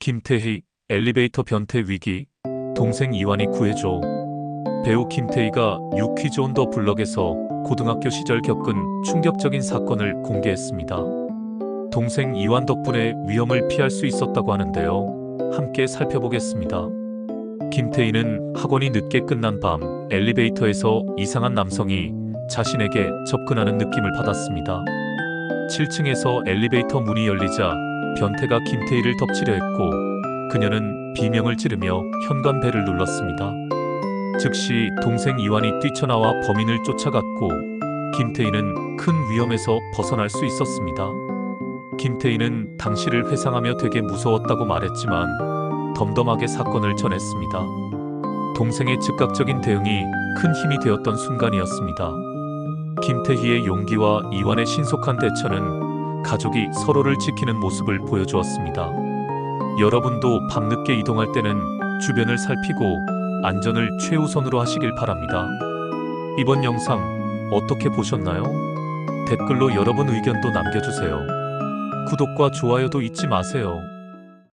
김태희 엘리베이터 변태 위기 동생 이완이 구해줘 배우 김태희가 유퀴즈 온 더 블럭에서 고등학교 시절 겪은 충격적인 사건을 공개했습니다. 동생 이완 덕분에 위험을 피할 수 있었다고 하는데요. 함께 살펴보겠습니다. 김태희는 학원이 늦게 끝난 밤 엘리베이터에서 이상한 남성이 자신에게 접근하는 느낌을 받았습니다. 7층에서 엘리베이터 문이 열리자 변태가 김태희를 덮치려 했고 그녀는 비명을 지르며 현관벨을 눌렀습니다. 즉시 동생 이완이 뛰쳐나와 범인을 쫓아갔고 김태희는 큰 위험에서 벗어날 수 있었습니다. 김태희는 당시를 회상하며 되게 무서웠다고 말했지만 덤덤하게 사건을 전했습니다. 동생의 즉각적인 대응이 큰 힘이 되었던 순간이었습니다. 김태희의 용기와 이완의 신속한 대처는 가족이 서로를 지키는 모습을 보여주었습니다. 여러분도 밤늦게 이동할 때는 주변을 살피고 안전을 최우선으로 하시길 바랍니다. 이번 영상 어떻게 보셨나요? 댓글로 여러분 의견도 남겨주세요. 구독과 좋아요도 잊지 마세요.